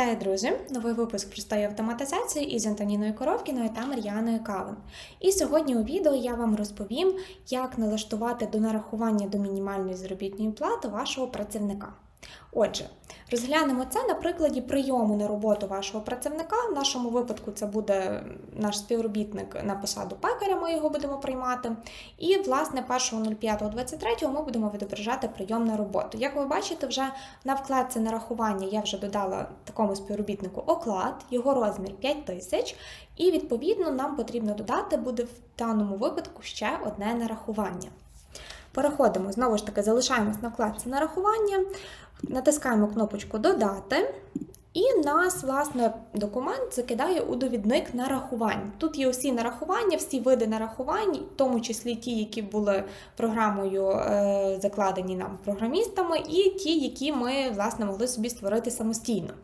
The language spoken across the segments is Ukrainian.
Вітаю, друзі! Новий випуск простої автоматизації із Антоніною Коровкіною та Мар'яною Кавин. І сьогодні у відео я вам розповім, як налаштувати до нарахування до мінімальної заробітної плати вашого працівника. Отже, розглянемо це на прикладі прийому на роботу вашого працівника. В нашому випадку це буде наш співробітник на посаду пекаря, ми його будемо приймати. І, власне, 1.05.23 ми будемо відображати прийом на роботу. Як ви бачите, вже на вкладці нарахування я вже додала такому співробітнику оклад, його розмір 5 тисяч, і відповідно нам потрібно додати буде в даному випадку ще одне нарахування. Переходимо, знову ж таки, залишаємось на вкладці нарахування, натискаємо кнопочку Додати. І нас, власне, документ закидає у довідник нарахувань. Тут є усі нарахування, всі види нарахувань, в тому числі ті, які були програмою е, закладені нам програмістами, і ті, які ми власне могли собі створити самостійно.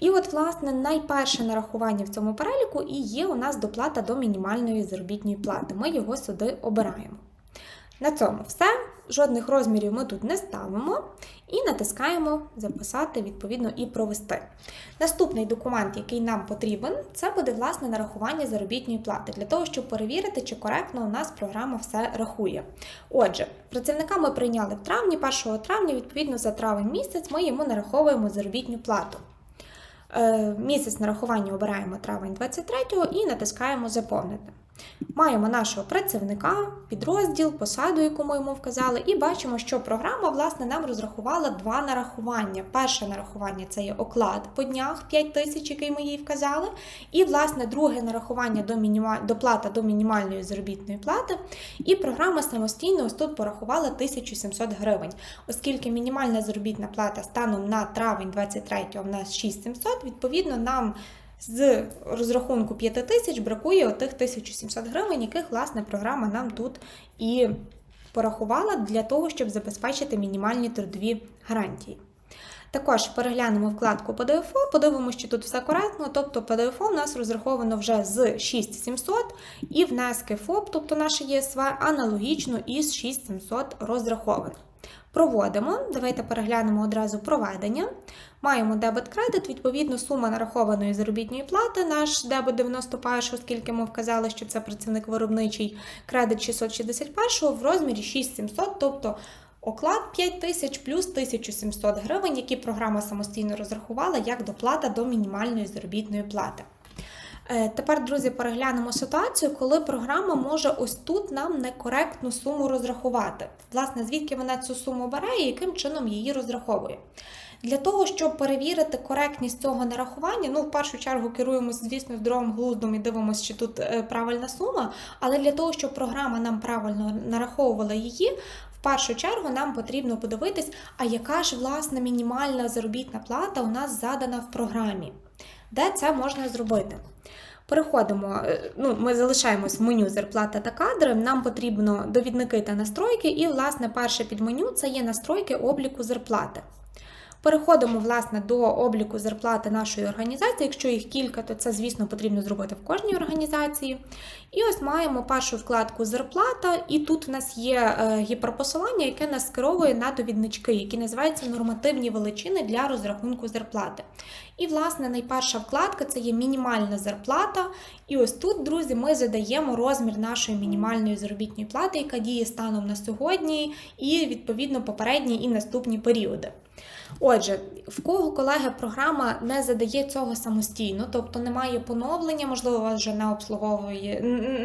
І от, власне, найперше нарахування в цьому переліку і є у нас доплата до мінімальної заробітної плати. Ми його сюди обираємо. На цьому все. Жодних розмірів ми тут не ставимо і натискаємо Записати, відповідно, і провести. Наступний документ, який нам потрібен, це буде власне нарахування заробітної плати, для того, щоб перевірити, чи коректно у нас програма все рахує. Отже, працівника ми прийняли в травні, 1 травня, відповідно, за травень місяць ми йому нараховуємо заробітну плату. Е, Місяць нарахування обираємо травень 23 і натискаємо Заповнити. Маємо нашого працівника, підрозділ, посаду, яку ми йому вказали, і бачимо, що програма власне, нам розрахувала два нарахування. Перше нарахування це є оклад по днях 5 тисяч, який ми їй вказали. І, власне, друге нарахування до мініма... доплата до мінімальної заробітної плати. І програма самостійно ось тут порахувала 1700 гривень, оскільки мінімальна заробітна плата станом на травень 23 у нас 6700, відповідно, нам з розрахунку 5 тисяч бракує отих 1700 гривень, яких, власне, програма нам тут і порахувала для того, щоб забезпечити мінімальні трудові гарантії. Також переглянемо вкладку по ДФО, подивимося, що тут все коректно, тобто по ДФО у нас розраховано вже з 6700 і внески ФОП, тобто наше ЄСВ, аналогічно із 6700 розрахованих. Проводимо, давайте переглянемо одразу проведення. Маємо дебет-кредит, відповідно, сума нарахованої заробітної плати, наш дебет 91, оскільки ми вказали, що це працівник виробничий кредит 661 в розмірі 6700, тобто оклад 5000 плюс 1700 гривень, які програма самостійно розрахувала як доплата до мінімальної заробітної плати. Е, тепер, друзі, переглянемо ситуацію, коли програма може ось тут нам некоректну суму розрахувати. Власне, звідки вона цю суму бере і яким чином її розраховує. Для того, щоб перевірити коректність цього нарахування, ну, в першу чергу керуємося, звісно, здоровим глуздом і дивимося, чи тут е, правильна сума. Але для того, щоб програма нам правильно нараховувала її, першу чергу нам потрібно подивитись, а яка ж власне мінімальна заробітна плата у нас задана в програмі, де це можна зробити. Переходимо, е, ну, ми залишаємось в меню зарплата та кадри. Нам потрібно довідники та настройки, і, власне, перше підменю це є настройки обліку зарплати. Переходимо, власне, до обліку зарплати нашої організації. Якщо їх кілька, то це, звісно, потрібно зробити в кожній організації. І ось маємо першу вкладку зарплата, і тут в нас є е, гіперпосилання, яке нас скеровує на довіднички, які називаються нормативні величини для розрахунку зарплати. І, власне, найперша вкладка це є мінімальна зарплата. І ось тут, друзі, ми задаємо розмір нашої мінімальної заробітної плати, яка діє станом на сьогодні, і відповідно попередні і наступні періоди. Отже, в кого колеги програма не задає цього самостійно, тобто немає поновлення, можливо, у вас вже не обслуговує,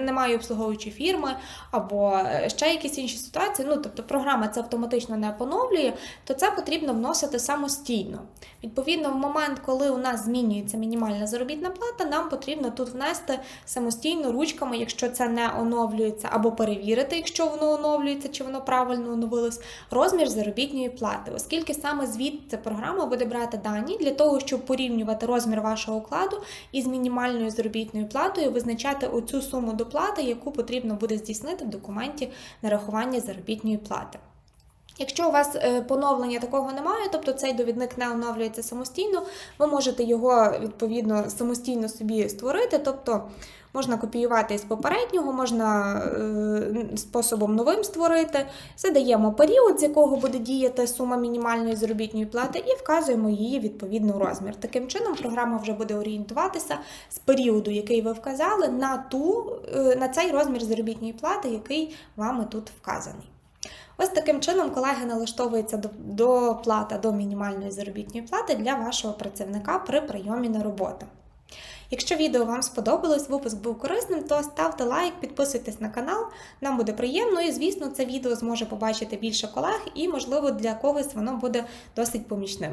немає обслуговуючої фірми, або е, ще якісь інші ситуації. Ну, тобто програма це автоматично не поновлює, то це потрібно вносити самостійно. Відповідно, в момент, коли у нас змінюється мінімальна заробітна плата, нам потрібно тут внести самостійно ручками, якщо це не оновлюється, або перевірити, якщо воно оновлюється, чи воно правильно оновилось, розмір заробітної плати, оскільки саме звідти програма буде брати дані для того, щоб порівнювати розмір вашого укладу із мінімальною заробітною платою, визначати оцю суму доплати, яку потрібно буде здійснити в документі нарахування заробітної плати. Якщо у вас е, поновлення такого немає, тобто цей довідник не оновлюється самостійно, ви можете його відповідно самостійно собі створити. Тобто можна копіювати із попереднього, можна е, способом новим створити. Задаємо період, з якого буде діяти сума мінімальної заробітної плати, і вказуємо її відповідно розмір. Таким чином, програма вже буде орієнтуватися з періоду, який ви вказали, на ту е, на цей розмір заробітної плати, який вами тут вказаний. Ось таким чином, колеги, налаштовується до, до до мінімальної заробітної плати для вашого працівника при прийомі на роботу. Якщо відео вам сподобалось, випуск був корисним, то ставте лайк, підписуйтесь на канал, нам буде приємно і, звісно, це відео зможе побачити більше колег і, можливо, для когось воно буде досить помічним.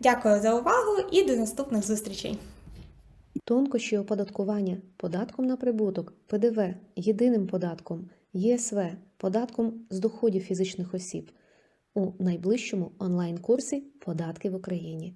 Дякую за увагу і до наступних зустрічей! Тонкощі оподаткування податком на прибуток, ПДВ, єдиним податком, ЄСВ, податком з доходів фізичних осіб у найближчому онлайн-курсі Податки в Україні.